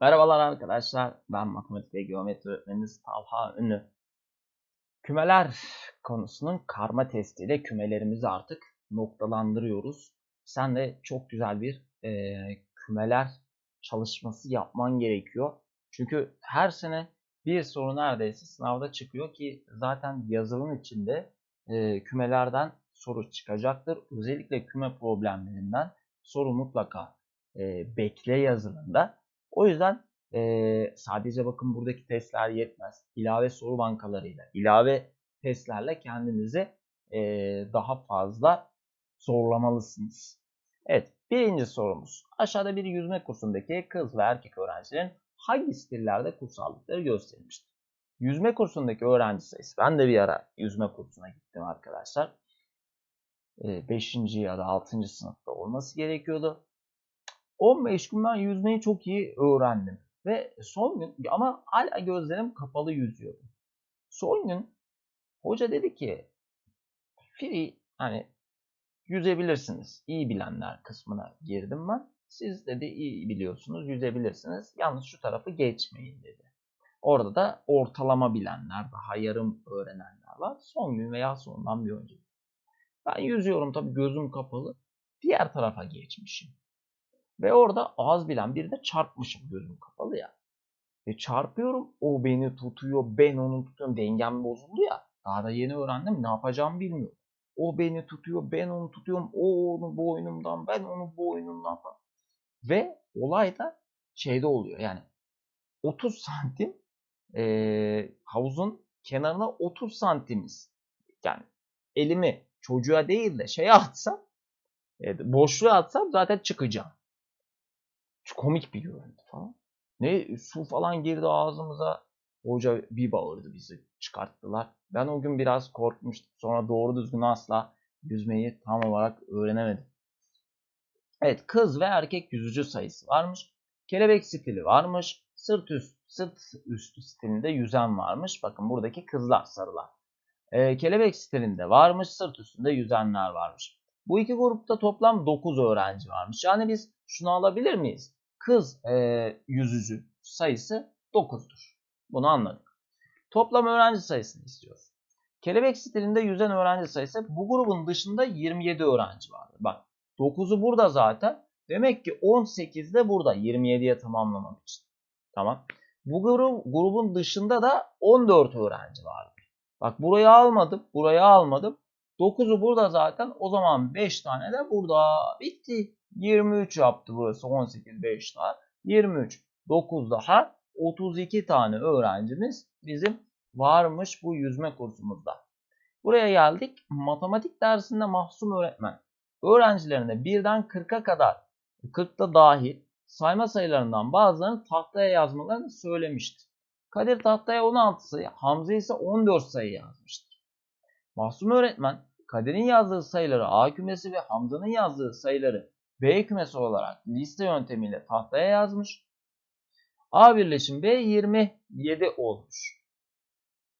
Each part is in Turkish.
Merhabalar arkadaşlar. Ben matematik ve geometri öğretmeniniz Talha Ünlü. Kümeler konusunun karma testiyle kümelerimizi artık noktalandırıyoruz. Sen de çok güzel bir e, kümeler çalışması yapman gerekiyor. Çünkü her sene bir soru neredeyse sınavda çıkıyor ki zaten yazılım içinde e, kümelerden soru çıkacaktır. Özellikle küme problemlerinden soru mutlaka e, bekle yazılımda. O yüzden e, sadece bakın buradaki testler yetmez. İlave soru bankalarıyla, ilave testlerle kendinizi e, daha fazla zorlamalısınız. Evet, birinci sorumuz. Aşağıda bir yüzme kursundaki kız ve erkek öğrencilerin hangi stillerde kurs aldıkları gösterilmiştir. Yüzme kursundaki öğrenci sayısı. Ben de bir ara yüzme kursuna gittim arkadaşlar. 5. ya da 6. sınıfta olması gerekiyordu. 15 gün ben yüzmeyi çok iyi öğrendim. Ve son gün ama hala gözlerim kapalı yüzüyordum. Son gün hoca dedi ki free hani yüzebilirsiniz. İyi bilenler kısmına girdim ben. Siz dedi iyi biliyorsunuz yüzebilirsiniz. Yalnız şu tarafı geçmeyin dedi. Orada da ortalama bilenler, daha yarım öğrenenler var. Son gün veya sondan bir önce. Ben yüzüyorum tabii gözüm kapalı. Diğer tarafa geçmişim. Ve orada az bilen bir de çarpmışım gözüm kapalı ya. Ve çarpıyorum o beni tutuyor ben onu tutuyorum dengem bozuldu ya. Daha da yeni öğrendim ne yapacağımı bilmiyorum. O beni tutuyor ben onu tutuyorum o onu boynumdan ben onu boynumdan falan. Ve olay da şeyde oluyor yani 30 santim e, havuzun kenarına 30 santimiz yani elimi çocuğa değil de şeye atsam e, boşluğa atsam zaten çıkacağım. Şu komik bir görüntü falan. Ne su falan girdi ağzımıza. Hoca bir bağırdı bizi çıkarttılar. Ben o gün biraz korkmuştum. Sonra doğru düzgün asla yüzmeyi tam olarak öğrenemedim. Evet kız ve erkek yüzücü sayısı varmış. Kelebek stili varmış. Sırt üst, sırt üstü stilinde yüzen varmış. Bakın buradaki kızlar sarılar. Ee, kelebek stilinde varmış. Sırt üstünde yüzenler varmış. Bu iki grupta toplam 9 öğrenci varmış. Yani biz şunu alabilir miyiz? Kız e, yüzücü sayısı 9'dur. Bunu anladık. Toplam öğrenci sayısını istiyoruz. Kelebek stilinde yüzen öğrenci sayısı bu grubun dışında 27 öğrenci vardır. Bak 9'u burada zaten. Demek ki 18 de burada 27'ye tamamlamak için. Tamam. Bu grup, grubun dışında da 14 öğrenci vardır. Bak burayı almadım. Burayı almadım. 9'u burada zaten. O zaman 5 tane de burada. Bitti. 23 yaptı burası. 18 5 daha. 23. 9 daha. 32 tane öğrencimiz bizim varmış bu yüzme kursumuzda. Buraya geldik. Matematik dersinde mahsum öğretmen öğrencilerine birden 40'a kadar 40'ta dahil sayma sayılarından bazılarını tahtaya yazmalarını söylemişti. Kadir tahtaya 16 sayı, Hamza ise 14 sayı yazmıştır. Mahsum öğretmen Kadir'in yazdığı sayıları A kümesi ve Hamza'nın yazdığı sayıları B kümesi olarak liste yöntemiyle tahtaya yazmış. A birleşim B 27 olmuş.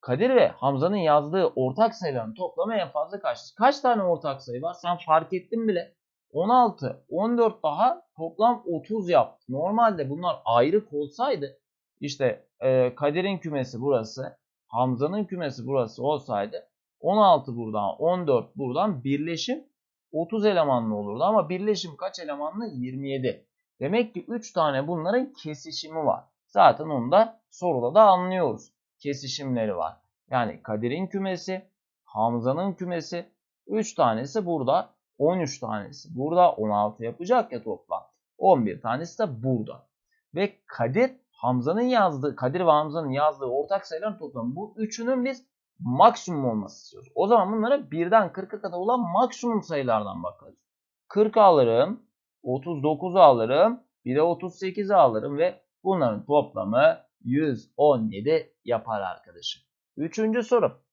Kadir ve Hamza'nın yazdığı ortak sayıların toplamı en fazla kaçtır? Kaç tane ortak sayı var? Sen fark ettin bile. 16, 14 daha toplam 30 yaptı. Normalde bunlar ayrı olsaydı işte e, Kadir'in kümesi burası, Hamza'nın kümesi burası olsaydı 16 buradan 14 buradan birleşim 30 elemanlı olurdu ama birleşim kaç elemanlı? 27. Demek ki 3 tane bunların kesişimi var. Zaten onu da soruda da anlıyoruz. Kesişimleri var. Yani Kadir'in kümesi, Hamza'nın kümesi 3 tanesi burada, 13 tanesi burada 16 yapacak ya toplam. 11 tanesi de burada. Ve Kadir Hamza'nın yazdığı, Kadir ve Hamza'nın yazdığı ortak sayıların toplamı. Bu üçünün biz maksimum olması istiyoruz. O zaman bunlara birden 40'a kadar olan maksimum sayılardan bakarız. 40 alırım, 39 alırım, bir de 38 alırım ve bunların toplamı 117 yapar arkadaşım. Üçüncü soru.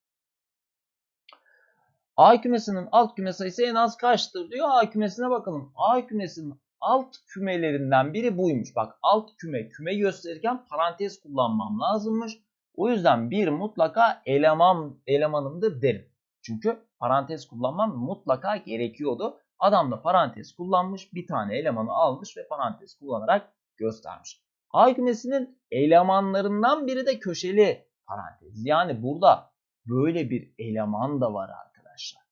A kümesinin alt küme sayısı en az kaçtır diyor. A kümesine bakalım. A kümesinin alt kümelerinden biri buymuş. Bak alt küme küme gösterirken parantez kullanmam lazımmış. O yüzden bir mutlaka eleman elemanımdır derim. Çünkü parantez kullanmam mutlaka gerekiyordu. Adam da parantez kullanmış, bir tane elemanı almış ve parantez kullanarak göstermiş. A kümesinin elemanlarından biri de köşeli parantez. Yani burada böyle bir eleman da var arkadaşlar.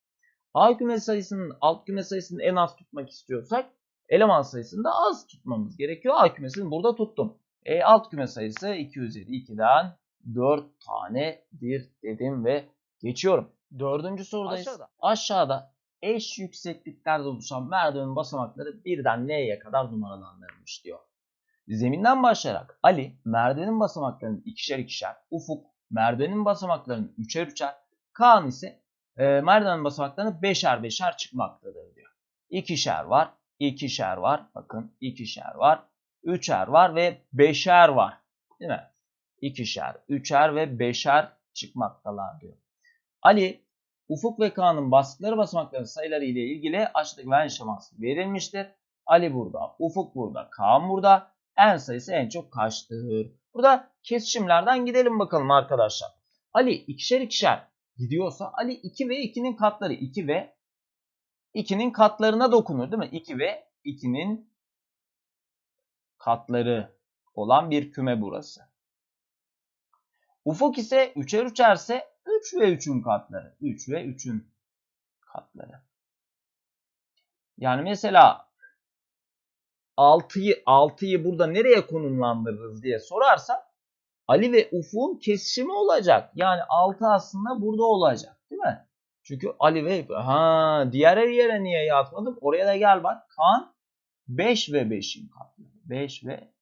A küme sayısının alt küme sayısını en az tutmak istiyorsak eleman sayısını da az tutmamız gerekiyor. A kümesini burada tuttum. E, alt küme sayısı 2 üzeri 2'den 4 tanedir dedim ve geçiyorum. Dördüncü sorudayız. Aşağıda. Aşağıda eş yüksekliklerde oluşan merdivenin basamakları birden N'ye kadar numaralandırılmış diyor. Zeminden başlayarak Ali merdivenin basamaklarını ikişer ikişer, Ufuk merdivenin basamaklarını üçer üçer, Kaan ise e, merdivenin basamaklarını beşer beşer çıkmaktadır diyor. İkişer var, ikişer var, bakın ikişer var, üçer var ve beşer var. Değil mi? İkişer, üçer ve beşer çıkmaktalar diyor. Ali, Ufuk ve Kaan'ın bastıkları basamakların sayıları ile ilgili aşağıdaki verilen şeması verilmiştir. Ali burada, Ufuk burada, Kaan burada. En sayısı en çok kaçtır? Burada kesişimlerden gidelim bakalım arkadaşlar. Ali ikişer ikişer gidiyorsa Ali 2 ve 2'nin katları 2 ve 2'nin katlarına dokunur değil mi? 2 ve 2'nin katları olan bir küme burası. Ufuk ise 3'er 3'erse 3 ve 3'ün katları. 3 ve 3'ün katları. Yani mesela 6'yı 6'yı burada nereye konumlandırırız diye sorarsa Ali ve Ufuk'un kesişimi olacak. Yani 6 aslında burada olacak değil mi? Çünkü Ali ve ha diğer her yere niye yazmadım? Oraya da gel bak. Kaan 5 ve 5'in katları. 5 ve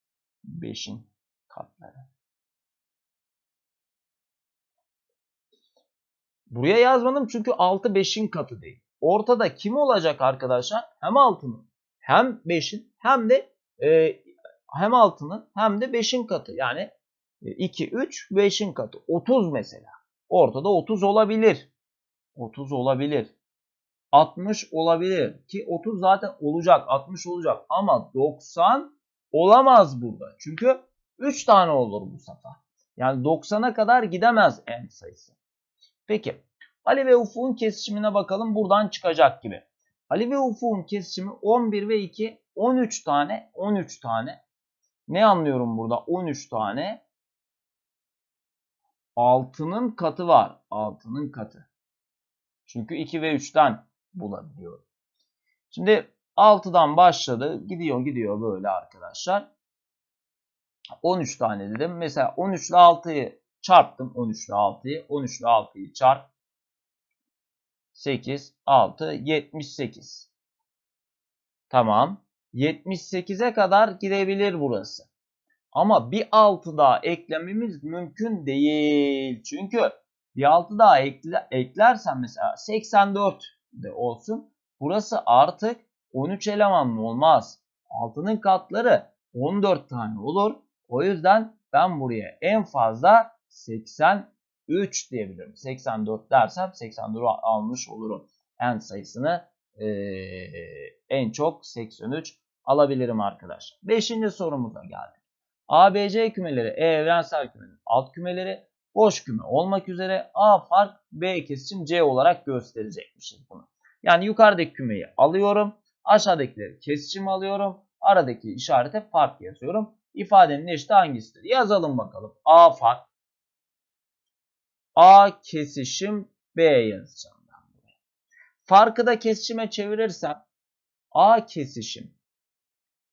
5'in katları. Buraya yazmadım çünkü 6 5'in katı değil. Ortada kim olacak arkadaşlar? Hem 6'nın hem 5'in hem de e, hem 6'nın hem de 5'in katı. Yani 2, 3, 5'in katı. 30 mesela. Ortada 30 olabilir. 30 olabilir. 60 olabilir. Ki 30 zaten olacak. 60 olacak. Ama 90 olamaz burada. Çünkü 3 tane olur bu sefer. Yani 90'a kadar gidemez en sayısı. Peki. Ali ve Ufuk'un kesişimine bakalım. Buradan çıkacak gibi. Ali ve Ufuk'un kesişimi 11 ve 2. 13 tane. 13 tane. Ne anlıyorum burada? 13 tane. 6'nın katı var. 6'nın katı. Çünkü 2 ve 3'ten bulabiliyorum. Şimdi 6'dan başladı. Gidiyor gidiyor böyle arkadaşlar. 13 tane dedim. Mesela 13 ile 6'yı çarptım. 13 ile 6'yı. 13 ile 6'yı çarp. 8, 6, 78. Tamam. 78'e kadar gidebilir burası. Ama bir 6 daha eklememiz mümkün değil. Çünkü bir 6 daha ekle, eklersen mesela 84 de olsun. Burası artık 13 elemanlı olmaz. 6'nın katları 14 tane olur. O yüzden ben buraya en fazla 83 diyebilirim. 84 dersem 84 almış olurum. En sayısını ee, en çok 83 alabilirim arkadaşlar. Beşinci sorumuza geldik. ABC kümeleri E evrensel kümenin alt kümeleri boş küme olmak üzere A fark B kesişim C olarak gösterecekmişiz bunu. Yani yukarıdaki kümeyi alıyorum. Aşağıdakileri kesişim alıyorum. Aradaki işarete fark yazıyorum. İfadenin eşiti hangisidir? Yazalım bakalım. A fark A kesişim B yazacağım ben buraya. Farkı da kesişime çevirirsem A kesişim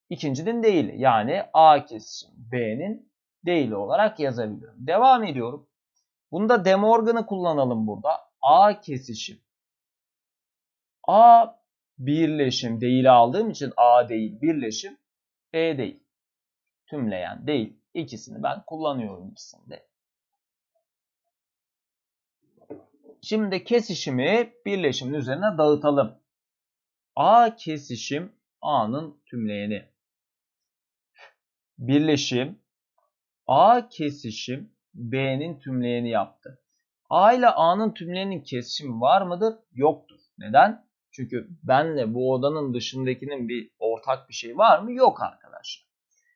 ikincinin değil yani A kesişim B'nin değil olarak yazabilirim. Devam ediyorum. Bunda De Morgan'ı kullanalım burada. A kesişim. A birleşim değil aldığım için A değil birleşim B değil. Tümleyen değil. İkisini ben kullanıyorum ikisinde. Şimdi kesişimi birleşimin üzerine dağıtalım. A kesişim A'nın tümleyeni. Birleşim A kesişim B'nin tümleyeni yaptı. A ile A'nın tümleyenin kesişimi var mıdır? Yoktur. Neden? Çünkü benle bu odanın dışındakinin bir ortak bir şey var mı? Yok arkadaşlar.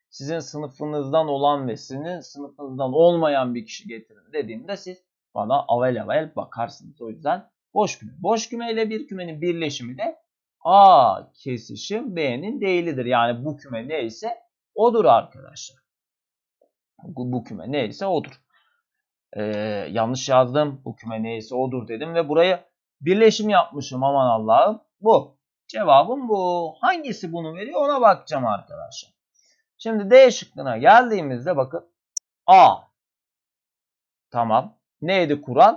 Sizin sınıfınızdan olan ve sizin sınıfınızdan olmayan bir kişi getirin dediğimde siz bana avel avel bakarsınız. O yüzden boş küme. Boş küme ile bir kümenin birleşimi de A kesişim B'nin değilidir. Yani bu küme neyse odur arkadaşlar. Bu, bu küme neyse odur. Ee, yanlış yazdım. Bu küme neyse odur dedim ve buraya birleşim yapmışım aman Allah'ım. Bu. Cevabım bu. Hangisi bunu veriyor ona bakacağım arkadaşlar. Şimdi D şıkkına geldiğimizde bakın A. Tamam. Neydi kural?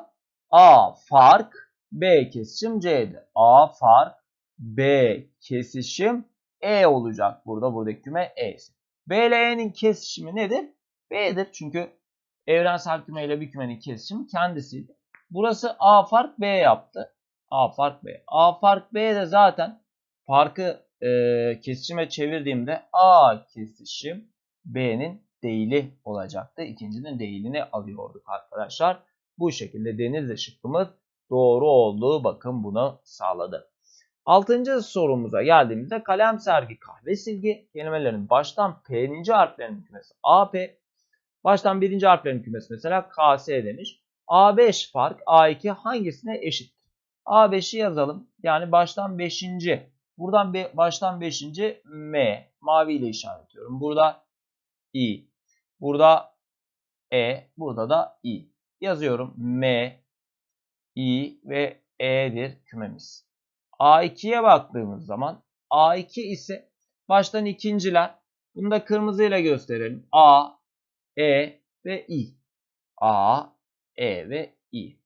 A fark B kesişim C'di. A fark B kesişim E olacak burada. Buradaki küme E. B ile E'nin kesişimi nedir? B'dir. Çünkü evrensel küme ile bir kümenin kesişimi kendisiydi. Burası A fark B yaptı. A fark B. A fark B de zaten farkı e, kesişime çevirdiğimde A kesişim B'nin değili olacaktı. İkincinin değilini alıyorduk arkadaşlar. Bu şekilde Denizli şıkkımız doğru olduğu bakın bunu sağladı. Altıncı sorumuza geldiğimizde kalem sergi kahve silgi kelimelerin baştan P'ninci harflerinin kümesi AP. Baştan birinci harflerin kümesi mesela KS demiş. A5 fark A2 hangisine eşittir? A5'i yazalım. Yani baştan 5. Buradan baştan 5. M. Mavi ile işaretliyorum. Burada I. Burada E. Burada da I. Yazıyorum. M, I ve E'dir kümemiz. A2'ye baktığımız zaman A2 ise baştan ikinciler. Bunu da kırmızıyla gösterelim. A, E ve I. A, E ve I.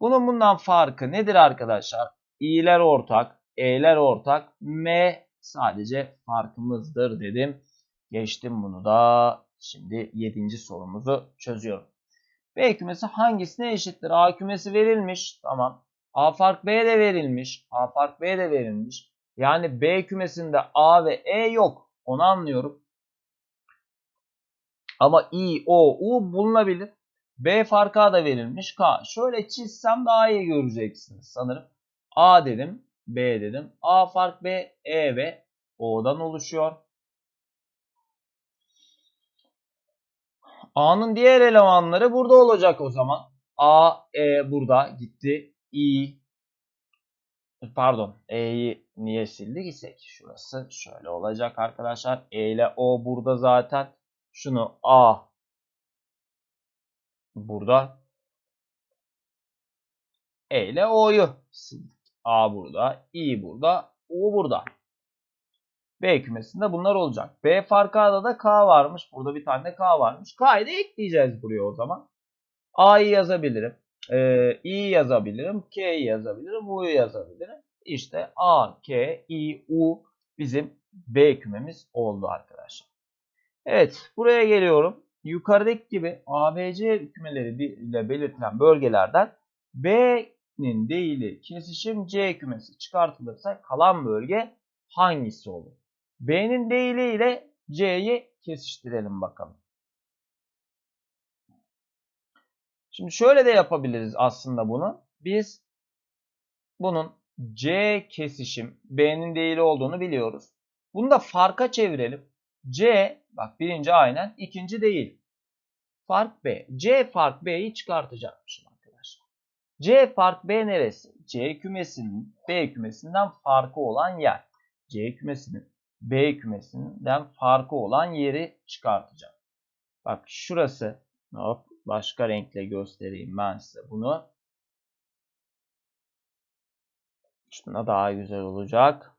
Bunun bundan farkı nedir arkadaşlar? İ'ler ortak, E'ler ortak, M sadece farkımızdır dedim. Geçtim bunu da. Şimdi 7. sorumuzu çözüyorum. B kümesi hangisine eşittir? A kümesi verilmiş. Tamam. A fark B de verilmiş. A fark B de verilmiş. Yani B kümesinde A ve E yok. Onu anlıyorum. Ama I, O, U bulunabilir. B farkı A da verilmiş. K. Şöyle çizsem daha iyi göreceksiniz sanırım. A dedim. B dedim. A fark B, E ve O'dan oluşuyor. A'nın diğer elemanları burada olacak o zaman. A, E burada gitti. I, pardon E'yi niye sildik isek? Şurası şöyle olacak arkadaşlar. E ile O burada zaten. Şunu A burada. E ile O'yu sildik. A burada, I burada, U burada. B kümesinde bunlar olacak. B farkı A'da da K varmış. Burada bir tane K varmış. K'yı da ekleyeceğiz buraya o zaman. A'yı yazabilirim. Ee, İ'yi yazabilirim. K'yi yazabilirim. U'yu yazabilirim. İşte A, K, I, U bizim B kümemiz oldu arkadaşlar. Evet buraya geliyorum. Yukarıdaki gibi ABC kümeleri ile belirtilen bölgelerden B'nin değili kesişim C kümesi çıkartılırsa kalan bölge hangisi olur? B'nin değili ile C'yi kesiştirelim bakalım. Şimdi şöyle de yapabiliriz aslında bunu. Biz bunun C kesişim B'nin değili olduğunu biliyoruz. Bunu da farka çevirelim. C bak birinci aynen ikinci değil. Fark B. C fark B'yi çıkartacakmışım arkadaşlar. C fark B neresi? C kümesinin B kümesinden farkı olan yer. C kümesinin B kümesinden farkı olan yeri çıkartacağım. Bak şurası. Hop, başka renkle göstereyim ben size bunu. Şuna daha güzel olacak.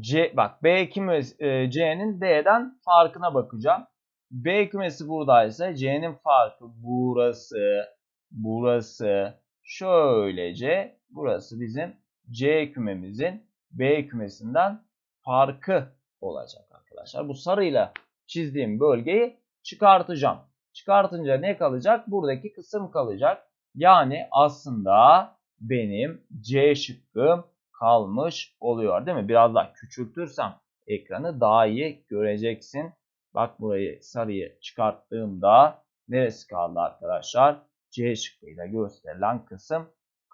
C bak B kümesi e, C'nin D'den farkına bakacağım. B kümesi buradaysa C'nin farkı burası, burası, şöylece burası bizim C kümemizin B kümesinden farkı olacak arkadaşlar. Bu sarıyla çizdiğim bölgeyi çıkartacağım. Çıkartınca ne kalacak? Buradaki kısım kalacak. Yani aslında benim C şıkkım kalmış oluyor değil mi? Biraz daha küçültürsem ekranı daha iyi göreceksin. Bak burayı sarıyı çıkarttığımda neresi kaldı arkadaşlar? C şıkkıyla gösterilen kısım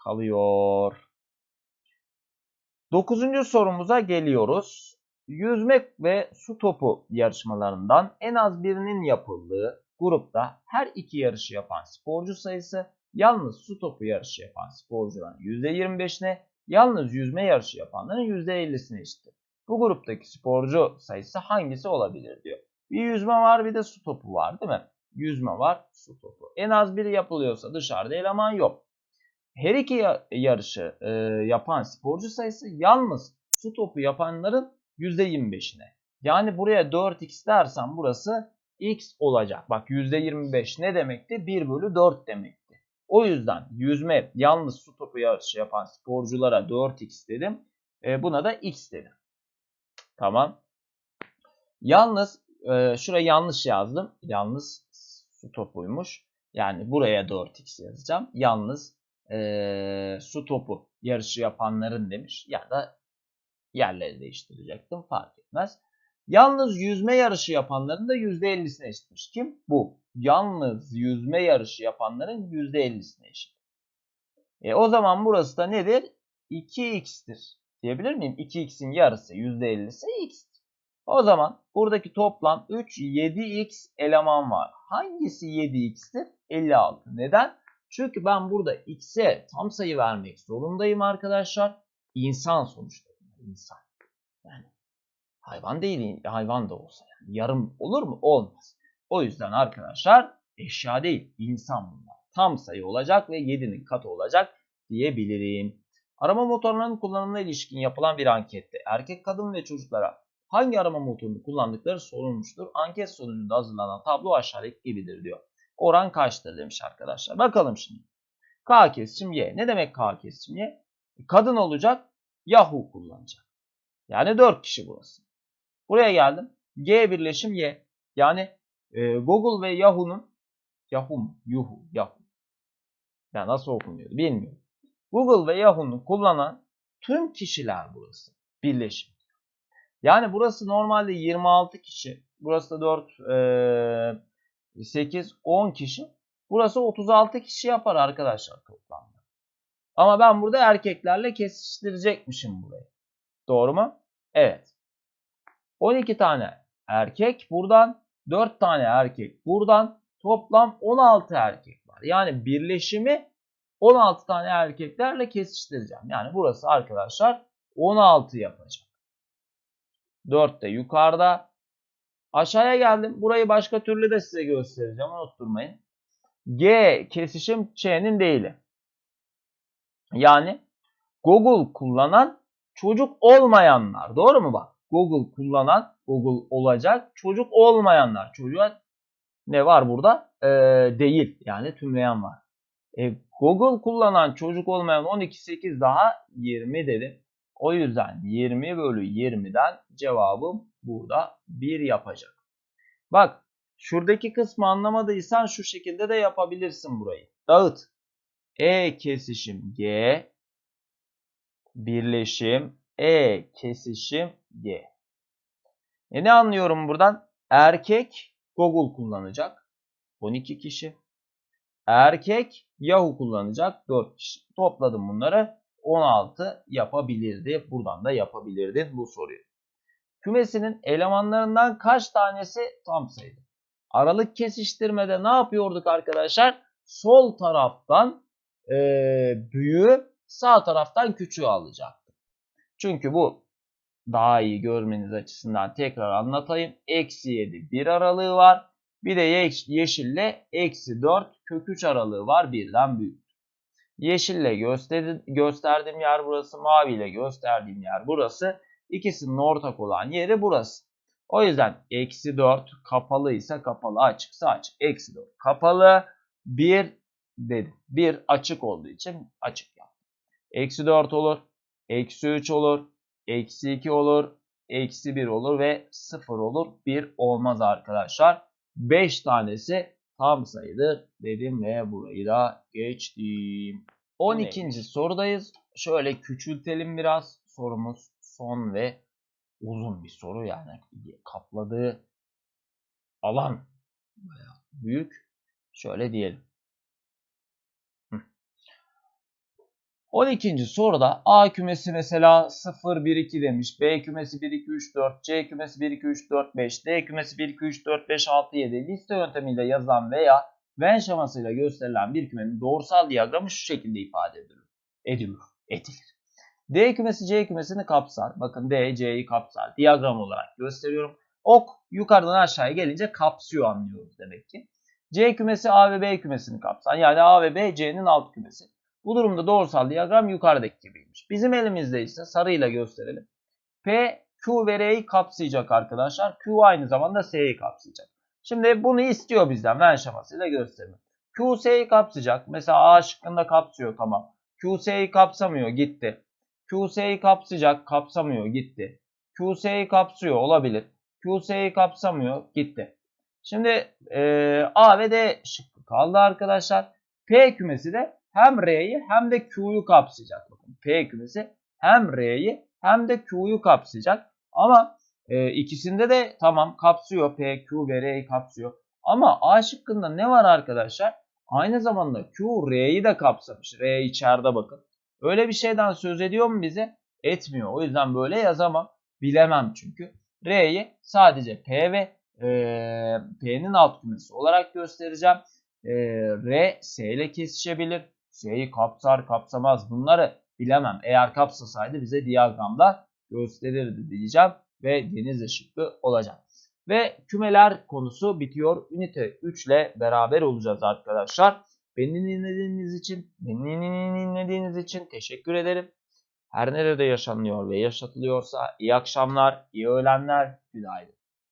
kalıyor. Dokuzuncu sorumuza geliyoruz. Yüzme ve su topu yarışmalarından en az birinin yapıldığı grupta her iki yarışı yapan sporcu sayısı yalnız su topu yarışı yapan sporcuların %25'ine yalnız yüzme yarışı yapanların %50'sine eşittir. Bu gruptaki sporcu sayısı hangisi olabilir diyor. Bir yüzme var bir de su topu var değil mi? Yüzme var, su topu. En az biri yapılıyorsa dışarıda eleman yok. Her iki yarışı e, yapan sporcu sayısı yalnız su topu yapanların %25'ine. Yani buraya 4x dersen burası x olacak. Bak %25 ne demekti? 1 bölü 4 demekti. O yüzden yüzme yalnız su topu yarışı yapan sporculara 4x dedim. E, buna da x dedim. Tamam. Yalnız e, şuraya yanlış yazdım. Yalnız su topuymuş. Yani buraya 4x yazacağım. Yalnız e, su topu yarışı yapanların demiş. Ya da yerleri değiştirecektim. Fark etmez. Yalnız yüzme yarışı yapanların da %50'sine eşitmiş. Kim? Bu. Yalnız yüzme yarışı yapanların %50'sine eşit. E, o zaman burası da nedir? 2x'tir. Diyebilir miyim? 2x'in yarısı %50'si x'tir. O zaman buradaki toplam 3 7x eleman var. Hangisi 7x'tir? 56. Neden? Çünkü ben burada x'e tam sayı vermek zorundayım arkadaşlar. İnsan sonuçta. İnsan. Yani hayvan değil, hayvan da olsa. Yani yarım olur mu? Olmaz. O yüzden arkadaşlar eşya değil, insan bunlar. Tam sayı olacak ve 7'nin katı olacak diyebilirim. Arama motorlarının kullanımına ilişkin yapılan bir ankette erkek, kadın ve çocuklara hangi arama motorunu kullandıkları sorulmuştur. Anket sonucunda hazırlanan tablo aşağıdaki gibidir diyor. Oran kaçtır demiş arkadaşlar. Bakalım şimdi. K kesişim Y. Ne demek K kesişim Y? Kadın olacak, Yahoo kullanacak. Yani 4 kişi burası. Buraya geldim. G birleşim Y. Yani e, Google ve Yahoo'nun Yahoo mu? Yuhu, Yahoo. Ya nasıl okunuyor bilmiyorum. Google ve Yahoo'nun kullanan tüm kişiler burası. Birleşim. Yani burası normalde 26 kişi. Burası da 4, e, 8, 10 kişi. Burası 36 kişi yapar arkadaşlar toplamda. Ama ben burada erkeklerle kesiştirecekmişim burayı. Doğru mu? Evet. 12 tane erkek buradan, 4 tane erkek buradan, toplam 16 erkek var. Yani birleşimi 16 tane erkeklerle kesiştireceğim. Yani burası arkadaşlar 16 yapacak. 4 de yukarıda. Aşağıya geldim. Burayı başka türlü de size göstereceğim. Unutturmayın. G kesişim Ç'nin değili. Yani Google kullanan çocuk olmayanlar. Doğru mu bak? Google kullanan Google olacak çocuk olmayanlar. Çocuğa ne var burada? Ee, değil. Yani tümleyen var. E, Google kullanan çocuk olmayan 12 8 daha 20 dedim. O yüzden 20 bölü 20'den cevabım burada 1 yapacak. Bak şuradaki kısmı anlamadıysan şu şekilde de yapabilirsin burayı. Dağıt. E kesişim G birleşim E kesişim G. E ne anlıyorum buradan? Erkek Google kullanacak. 12 kişi. Erkek Yahoo kullanacak 4 kişi. Topladım bunları. 16 yapabilirdi. Buradan da yapabilirdin bu soruyu. Kümesinin elemanlarından kaç tanesi tam sayıdır? Aralık kesiştirmede ne yapıyorduk arkadaşlar? Sol taraftan e, büyüğü sağ taraftan küçüğü alacaktık. Çünkü bu daha iyi görmeniz açısından tekrar anlatayım. Eksi 7 bir aralığı var. Bir de yeşille eksi 4 kök 3 aralığı var birden büyük. Yeşille göster gösterdiğim yer burası. Maviyle gösterdiğim yer burası. İkisinin ortak olan yeri burası. O yüzden eksi 4 kapalı ise kapalı açıksa açık. Eksi 4 kapalı 1 dedim. 1 açık olduğu için açık yaptım. Eksi 4 olur. Eksi 3 olur. Eksi 2 olur. Eksi 1 olur ve 0 olur. 1 olmaz arkadaşlar. 5 tanesi tam sayıdır dedim ve burayı da geçtim. 12. sorudayız. Şöyle küçültelim biraz. Sorumuz son ve uzun bir soru yani kapladığı alan bayağı büyük. Şöyle diyelim. 12. soruda A kümesi mesela 0, 1, 2 demiş. B kümesi 1, 2, 3, 4. C kümesi 1, 2, 3, 4, 5. D kümesi 1, 2, 3, 4, 5, 6, 7. Liste yöntemiyle yazılan veya Venn şemasıyla gösterilen bir kümenin doğrusal diyagramı şu şekilde ifade edilir. Edilir. Edilir. D kümesi C kümesini kapsar. Bakın D, C'yi kapsar. Diyagram olarak gösteriyorum. Ok yukarıdan aşağıya gelince kapsıyor anlıyoruz demek ki. C kümesi A ve B kümesini kapsar. Yani A ve B C'nin alt kümesi. Bu durumda doğrusal diyagram yukarıdaki gibiymiş. Bizim elimizde ise sarıyla gösterelim. P, Q ve R'yi kapsayacak arkadaşlar. Q aynı zamanda S'yi kapsayacak. Şimdi bunu istiyor bizden ben şemasıyla göstereyim. Q S'yi kapsayacak. Mesela A şıkkında kapsıyor tamam. Q S'yi kapsamıyor gitti. Q S'yi kapsayacak kapsamıyor gitti. Q S'yi kapsıyor olabilir. Q S'yi kapsamıyor gitti. Şimdi e, A ve D şıkkı kaldı arkadaşlar. P kümesi de hem R'yi hem de Q'yu kapsayacak. Bakın P kümesi hem R'yi hem de Q'yu kapsayacak. Ama e, ikisinde de tamam kapsıyor. P, Q ve R'yi kapsıyor. Ama A şıkkında ne var arkadaşlar? Aynı zamanda Q, R'yi de kapsamış. R içeride bakın. Öyle bir şeyden söz ediyor mu bize? Etmiyor. O yüzden böyle yazamam. Bilemem çünkü. R'yi sadece P ve e, P'nin alt kümesi olarak göstereceğim. E, R S ile kesişebilir. S'yi kapsar kapsamaz bunları bilemem. Eğer kapsasaydı bize diyagramda gösterirdi diyeceğim ve deniz ışıklı olacak. Ve kümeler konusu bitiyor. Ünite 3 ile beraber olacağız arkadaşlar. Beni dinlediğiniz için, beni dinlediğiniz için teşekkür ederim. Her nerede yaşanıyor ve yaşatılıyorsa iyi akşamlar, iyi öğlenler, günaydın.